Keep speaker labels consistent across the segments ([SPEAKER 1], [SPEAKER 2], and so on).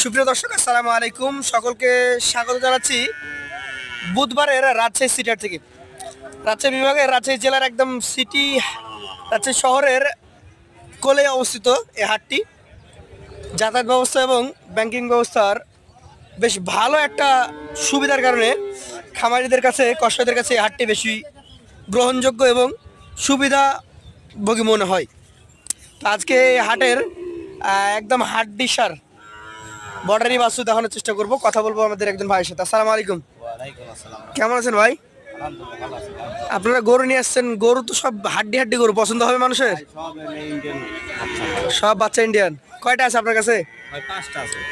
[SPEAKER 1] সুপ্রিয় দর্শক, আসসালামু আলাইকুম। সকলকে স্বাগত জানাচ্ছি বুধবারের রাজশাহী সিটার থেকে। রাজশাহী বিভাগের রাজশাহী জেলার একদম সিটি রাজশাহী শহরের কোলে অবস্থিত এ হাটটি। যাতায়াত ব্যবস্থা এবং ব্যাংকিং ব্যবস্থার বেশ ভালো একটা সুবিধার কারণে খামারিদের কাছে, কর্ষকদের কাছে এই হাটটি বেশি গ্রহণযোগ্য এবং সুবিধাভোগী মনে হয়। তো আজকে হাটের একদম হাট ডিসার বর্ডারি বাসু দেখানোর চেষ্টা করব কথা বলব আমাদের একজন ভাইয়ের সাথে। আসসালামু আলাইকুম। কেমন আছেন ভাই? আপনারা গরু নিয়ে আসছেন গরু তো সব হাড্ডি হাড্ডি গরু পছন্দ হবে মানুষের? সব বাচ্চা। ইন্ডিয়ান কয়টা আছে আপনার কাছে?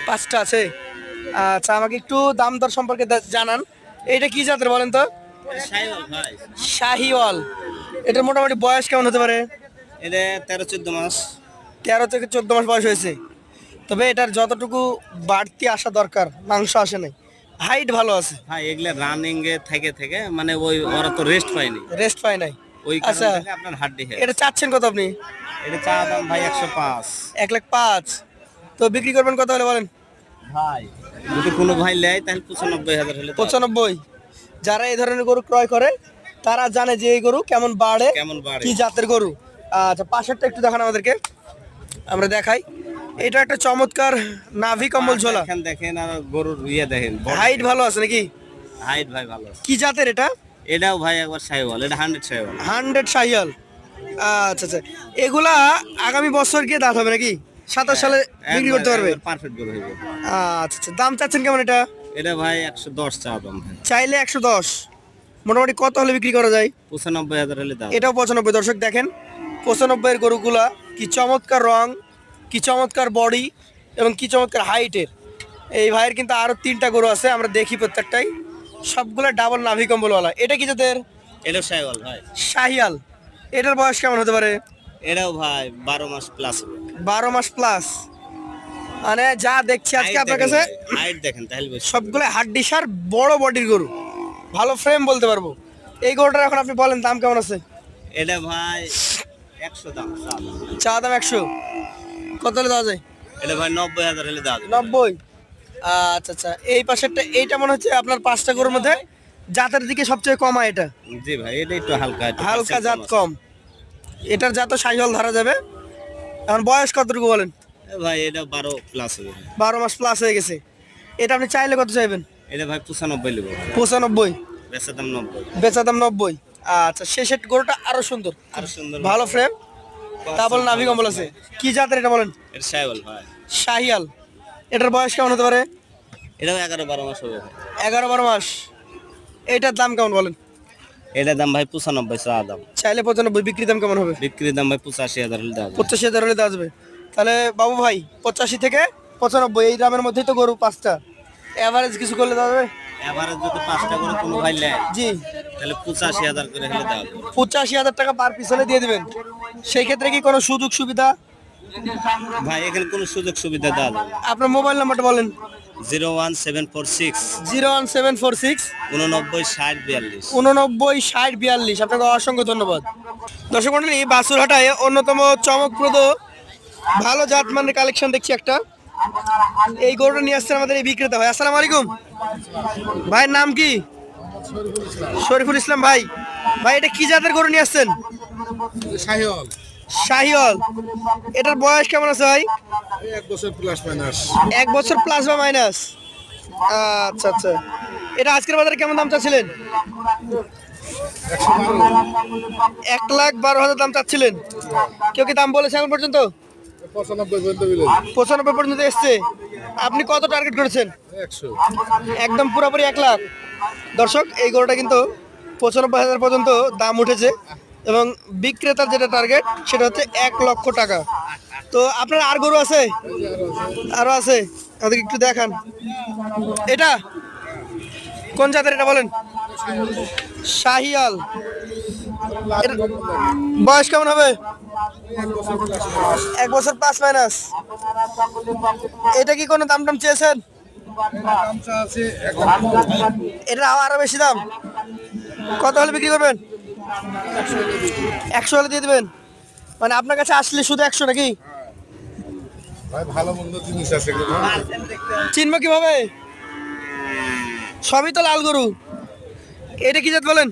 [SPEAKER 1] পাঁচটা আছে। আচ্ছা আমাকে একটু দাম দর সম্পর্কে জানান। এটা কি জাতের বলেন তো? শাহিওয়াল এটার মোটামুটি বয়স কেমন হতে পারে?
[SPEAKER 2] এটা তেরো চোদ্দ মাস।
[SPEAKER 1] তেরো থেকে চোদ্দ মাস বয়স হয়েছে। তবে এটার যতটুকু বাড়তি আসা দরকার মাংস আসে নাই। হাইট ভালো আছে।
[SPEAKER 2] ভাই এগুলা রানিং এ থেকে থেকে মানে ওই ওরা তো রেস্ট পায়নি
[SPEAKER 1] রেস্ট পায় নাই।
[SPEAKER 2] ওই
[SPEAKER 1] আচ্ছা
[SPEAKER 2] আপনার হাড্ডি হেড
[SPEAKER 1] এটা চাচ্ছেন কত আপনি?
[SPEAKER 2] এটা চা দাম ভাই একশো পাঁচ।
[SPEAKER 1] এক লাখ পাঁচ। তো বিক্রি করবেন কত হলে বলেন?
[SPEAKER 2] ভাই যদি কোনো ভাই নেয় তাহলে পঁচানব্বই হাজার হলে
[SPEAKER 1] পঁচানব্বই। যারা এই ধরনের গরু ক্রয় করে তারা জানে যে এই গরু কেমন বাড়ে
[SPEAKER 2] কেমন বাড়ে।
[SPEAKER 1] কি জাতের গরু। আচ্ছা পাশেরটা একটু দেখান আমাদেরকে। আমরা দেখাই। এটা একটা চমৎকার নাভি কম্বল ঝোলা।
[SPEAKER 2] দেখেন দেখেন আর গরুর ইয়ে দেখেন
[SPEAKER 1] হাইট ভালো আছে নাকি?
[SPEAKER 2] হাইট ভাই ভালো আছে।
[SPEAKER 1] কি জাতের এটা?
[SPEAKER 2] এটাও ভাই একবার সাইওয়াল এটা হান্ড্রেড সাইওয়াল
[SPEAKER 1] হান্ড্রেড শাহিয়াল আচ্ছা আচ্ছা। এগুলা আগামী বছর গিয়ে দাঁত হবে নাকি? সাতাশ সালে বিক্রি করতে পারবে?
[SPEAKER 2] পারফেক্ট গরু হইব
[SPEAKER 1] আচ্ছা আচ্ছা। দাম চাচ্ছেন কেমন এটা?
[SPEAKER 2] এটা ভাই একশো দশ চা দাম
[SPEAKER 1] চাইলে একশো দশ। মোটামুটি কত হলে বিক্রি করা যায়?
[SPEAKER 2] পঁচানব্বই হাজার হলে দাম।
[SPEAKER 1] এটাও পঁচানব্বই। দর্শক দেখেন পঁচানব্বইয়ের গরুগুলা কি চমৎকার রং কি চমৎকার বডি এবং কি চমৎকার হাইটের এই ভাইয়ের কিন্তু আরও তিনটা গরু আছে আমরা দেখি প্রত্যেকটাই। সবগুলো ডাবল নাভি কম্বলওয়ালা। এটা কি যাদের
[SPEAKER 2] এটাও সাইওয়াল ভাই।
[SPEAKER 1] শাহিয়াল এটার বয়স কেমন হতে পারে?
[SPEAKER 2] এটাও ভাই বারো মাস প্লাস
[SPEAKER 1] বারো মাস প্লাস মানে যা দেখছি আজকে আপনার কাছে
[SPEAKER 2] হাইট দেখেন তাহলে
[SPEAKER 1] সবগুলো হাড্ডি সার বড় বডির গরু। ভালো ফ্রেম বলতে পারব। এই গরুটার এখন আপনি বলেন দাম কেমন আছে?
[SPEAKER 2] এটা ভাই একশো দাম চা দাম।
[SPEAKER 1] চা দাম একশো। কত হলে দেওয়া যায়?
[SPEAKER 2] এটা ভাই নব্বই হাজার হলে দাম
[SPEAKER 1] নব্বই? আচ্ছা আচ্ছা। এই পাশেরটা এইটা মনে হচ্ছে আপনার পাঁচটা গরুর মধ্যে জাতের দিকে সবচেয়ে কমা এটা?
[SPEAKER 2] জি ভাই এটা একটু হালকা
[SPEAKER 1] হালকা জাত কম এটার জাত সাইহল ধরা যাবে। এখন বয়স কতটুকু বলেন?
[SPEAKER 2] ভাই এটা বারো প্লাস হবে।
[SPEAKER 1] বারো মাস প্লাস হয়ে গেছে। এটা আপনি চাইলে কত চাইবেন?
[SPEAKER 2] এটা ভাই পঁচানব্বই নেব
[SPEAKER 1] পঁচানব্বই?
[SPEAKER 2] বেচা দাম নব্বই।
[SPEAKER 1] বেচা দাম নব্বই। আচ্ছা শেষের গরুটা আরও সুন্দর।
[SPEAKER 2] আর সুন্দর।
[SPEAKER 1] ভালো ফ্রেম তা বলেন নাভি কম্বল আছে। কি জাতের এটা বলেন?
[SPEAKER 2] এটা সাইওয়াল ভাই
[SPEAKER 1] শাহিয়াল। এটার বয়স কেমন হতে পারে?
[SPEAKER 2] এটাও এগারো বারো মাস হবে
[SPEAKER 1] এগারো বারো মাস। এটার দাম কেমন বলেন?
[SPEAKER 2] এটার দাম ভাই পঁচানব্বই চা দাম।
[SPEAKER 1] চাইলে পঁচানব্বই বিক্রি দাম কেমন হবে?
[SPEAKER 2] বিক্রির দাম ভাই পঁচাশি হাজার হলে দাম
[SPEAKER 1] পঁচাশি হাজার হলে দেওয়া তাহলে বাবু ভাই পঁচাশি থেকে পঁচানব্বই এই দামের মধ্যেই তো গরু পাঁচটা। অ্যাভারেজ কিছু করলে দেওয়া যাবে?
[SPEAKER 2] এবারে যদি পাঁচটা করে কোনো ভাই
[SPEAKER 1] জি।
[SPEAKER 2] তাহলে পঁচাশি হাজার করে হলে দাম
[SPEAKER 1] পঁচাশি হাজার টাকা পার পিছনে দিয়ে দিবেন। সেই ক্ষেত্রে কি কোনো সুযোগ সুবিধা?
[SPEAKER 2] ভাই এখানে কোনো সুযোগ সুবিধা দেওয়া
[SPEAKER 1] আপনার মোবাইল নাম্বারটা বলেন।
[SPEAKER 2] Zero one seven four six.
[SPEAKER 1] Zero one seven four six.
[SPEAKER 2] উননব্বই ষাট বিয়াল্লিশ।
[SPEAKER 1] উননব্বই ষাট বিয়াল্লিশ। আপনাকে অসংখ্য ধন্যবাদ। দর্শক মন্ডলী বাসুরহাটায় অন্যতম চমকপ্রদ ভালো জাত মানের কালেকশন দেখছি একটা। এই গরুটা নিয়ে আসছেন আমাদের এই বিক্রেতা ভাই। আসসালামু আলাইকুম। ভাইয়ের নাম কি? শরীফুল ইসলাম ভাই ভাই এটা কি জাতের গরু নিয়ে আসছেন?
[SPEAKER 3] সাহিওয়াল
[SPEAKER 1] শাহিওয়াল। এটার বয়স কেমন আছে ভাই?
[SPEAKER 3] এক বছর প্লাস মাইনাস
[SPEAKER 1] এক বছর প্লাস বা মাইনাস আচ্ছা আচ্ছা। এটা আজকের বাজারে কেমন দাম চাচ্ছিলেন? এক লাখ বারো হাজার দাম চাচ্ছিলেন। কেউ কি দাম বলেছে এখন পর্যন্ত?
[SPEAKER 3] পঁচানব্বই পর্যন্ত
[SPEAKER 1] এসছে। আপনি কত টার্গেট করেছেন? একদম পুরোপুরি এক লাখ। দর্শক, এই গরুটা কিন্তু পঁচানব্বই হাজার পর্যন্ত দাম উঠেছে এবং বিক্রেতার যেটা টার্গেট সেটা হচ্ছে এক লক্ষ টাকা। তো আপনার আর গরু আছে? আরও আছে? আমাদেরকে একটু দেখান। এটা? কোন জাতের এটা বলেন? শাহিয়াল। বয়স কেমন হবে? এক বছর পাঁচ মাইনাস। এটা কি কোনো দাম টাম চেয়েছেন? এটা আরও বেশি দাম। কত হলে বিক্রি করবেন? একশো হলে দিয়ে দেবেন। মানে আপনার কাছে আসলে শুধু একশো নাকি?
[SPEAKER 3] ভালো মন্দ জিনিস আছে
[SPEAKER 1] চিনবো কীভাবে? সবই তো লাল গরু। এটা কি জাত বলেন?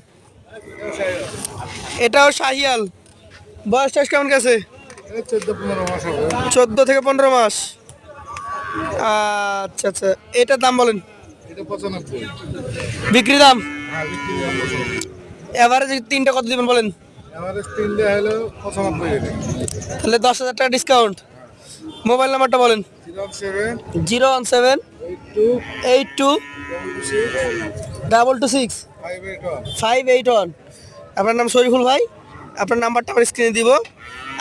[SPEAKER 1] এটাও শাহিয়াল। বয়স টয়স কেমন গেছে?
[SPEAKER 3] চোদ্দ
[SPEAKER 1] থেকে পনেরো মাস। আচ্ছা আচ্ছা। এটার দাম বলেন। বিক্রি দাম?
[SPEAKER 3] হ্যাঁ
[SPEAKER 1] এভারেজ তিনটা কত দিবেন বলেন? তাহলে দশ হাজার টাকা ডিসকাউন্ট মোবাইল নাম্বারটা বলেন।
[SPEAKER 3] Zero
[SPEAKER 1] one seven.
[SPEAKER 3] Eight two.
[SPEAKER 1] Double two six.
[SPEAKER 3] Five eight one.
[SPEAKER 1] আপনার নাম শরীফুল ভাই। আপনার নাম্বারটা আমার স্ক্রিনে দিব।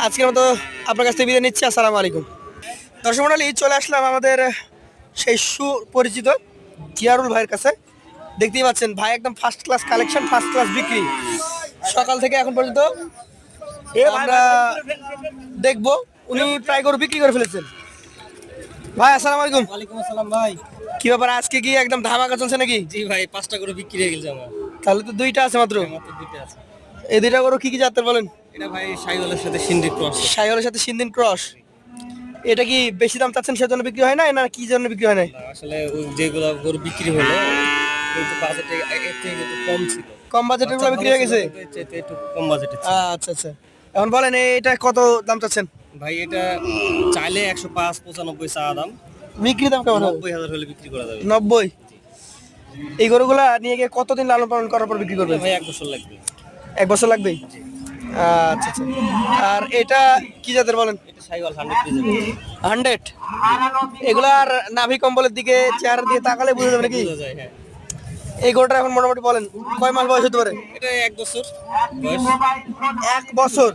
[SPEAKER 1] আজকের মতো আপনার কাছ থেকে বিদায় নিচ্ছি। আসসালামু আলাইকুম। দর্শক মন্ডলী চলে আসলাম আমাদের সেই সুপরিচিত জিয়ারুল ভাইয়ের কাছে। দেখতেই পাচ্ছেন ভাই একদম first class collection first class বিক্রি। সকাল থেকে এখন পর্যন্ত আমরা দেখব উনি প্রায় গরু বিক্রি করে ফেলেছেন। ভাই আসসালামু আলাইকুম।
[SPEAKER 2] ওয়ালাইকুম আসসালাম ভাই।
[SPEAKER 1] কি ব্যাপার আজকে কি একদম ধামাকা চলছে নাকি?
[SPEAKER 2] জি ভাই পাঁচটা করে বিক্রি হয়ে গেছে আমার।
[SPEAKER 1] তাহলে তো দুইটা আছে মাত্র।
[SPEAKER 2] মাত্র দুইটা আছে।
[SPEAKER 1] এই দুইটা গরু কি কি জাতের বলেন?
[SPEAKER 2] এটা ভাই সাইওয়ালের সাথে সিন্ধি ক্রস।
[SPEAKER 1] সাইহলের সাথে সিন্দিন ক্রস। এটা কি বেশি দাম চাচ্ছেন সেজন্য বিক্রি হয় না না কি জন্য বিক্রি হয় না
[SPEAKER 2] আসলে যেগুলো গরু বিক্রি হলো কিন্তু বাজেটে একটু কম ছিল।
[SPEAKER 1] কম বাজেটেরগুলো বিক্রি হয়ে গেছে?
[SPEAKER 2] একটু কম বাজেটে।
[SPEAKER 1] আচ্ছা আচ্ছা। এখন বলেন এটা কত দাম চাচ্ছেন?
[SPEAKER 2] ভাই এটা চাইলে একশো পাঁচ পঁচানব্বই চা দাম।
[SPEAKER 1] বিক্রি দাম কেমন
[SPEAKER 2] নব্বই হাজার হলে বিক্রি করা যাবে।
[SPEAKER 1] নব্বই? এই গরুগুলা নিয়ে গিয়ে কতদিন লালন পালন করার পর বিক্রি করবেন?
[SPEAKER 2] ভাই এক বছর লাগবে।
[SPEAKER 1] এক বছর লাগবে আচ্ছা আচ্ছা। আর এটা কি জাতের বলেন?
[SPEAKER 2] হান্ড্রেড।
[SPEAKER 1] এগুলার নাভি কম্বলের দিকে চেয়ার দিয়ে তাকালে বুঝে যাবে নাকি?
[SPEAKER 2] বোঝা যায় হ্যাঁ।
[SPEAKER 1] এই গরুটা এখন মোটামুটি বলেন কয় মাস বয়স হতে পারে?
[SPEAKER 2] এটা এক বছর
[SPEAKER 1] এক বছর?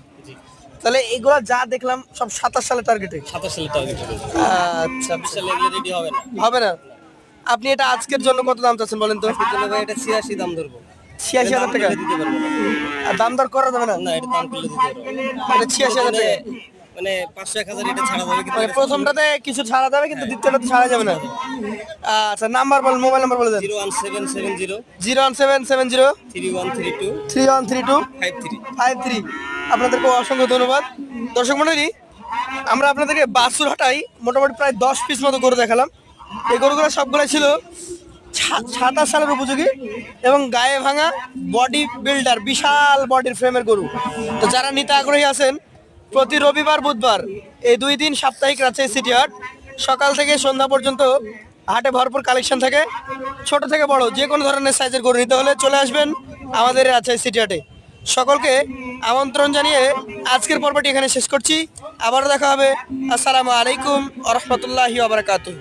[SPEAKER 1] তাহলে এগুলা যা দেখলাম সব সাতাশ সালে টার্গেটে
[SPEAKER 2] সাতাশ সালে টার্গেট
[SPEAKER 1] আচ্ছা।
[SPEAKER 2] ছাব্বিশ সালে এগুলো রেডি হবে না।
[SPEAKER 1] হবে না? আপনি এটা আজকের জন্য কত দাম চাচ্ছেন বলেন তো?
[SPEAKER 2] এটা ছিয়াশি দাম ধরবো।
[SPEAKER 1] ছিয়াশি হাজার টাকা।
[SPEAKER 2] দিতে পারব
[SPEAKER 1] দাম দর করা যাবে না?
[SPEAKER 2] না এটা দাম করলে।
[SPEAKER 1] এটা ছিয়াশি হাজার টাকা।
[SPEAKER 2] মানে পাঁচশো এক হাজার এটা ছাড়া যাবে কিন্তু
[SPEAKER 1] মানে প্রথমটাতে কিছু ছাড়া যাবে কিন্তু দ্বিতীয়টাতে ছাড়া যাবে না। আচ্ছা নাম্বার বলেন মোবাইল নাম্বার বলে দেন।
[SPEAKER 2] Zero one seven seven zero.
[SPEAKER 1] Zero one seven seven zero.
[SPEAKER 2] Three one three two.
[SPEAKER 1] Three one three two.
[SPEAKER 2] Five three.
[SPEAKER 1] Five three. আপনাদেরকে অসংখ্য ধন্যবাদ। দর্শক মন্ডলী আমরা আপনাদেরকে বাসুর হাটাই মোটামুটি প্রায় দশ পিস মতো গরু দেখালাম। এই গরুগুলো সবগুলো ছিল সাতাশ সালের উপযোগী এবং গায়ে ভাঙা বডি বিল্ডার, বিশাল বডির ফ্রেমের গরু। তো যারা নিতে আগ্রহী আছেন, প্রতি রবিবার, বুধবার এই দুই দিন সাপ্তাহিক রাজশাহী সিটি হাট। সকাল থেকে সন্ধ্যা পর্যন্ত হাটে ভরপুর কালেকশন থাকে। ছোট থেকে বড়, যে কোনো ধরনের সাইজের গরু নিতে হলে চলে আসবেন আমাদের রাজশাহী সিটি হাটে। সকলকে আমন্ত্রণ জানিয়ে আজকের পর্বটি এখানে শেষ করছি। আবারও দেখা হবে। আসসালামু আলাইকুম আ আবরাকাতুহ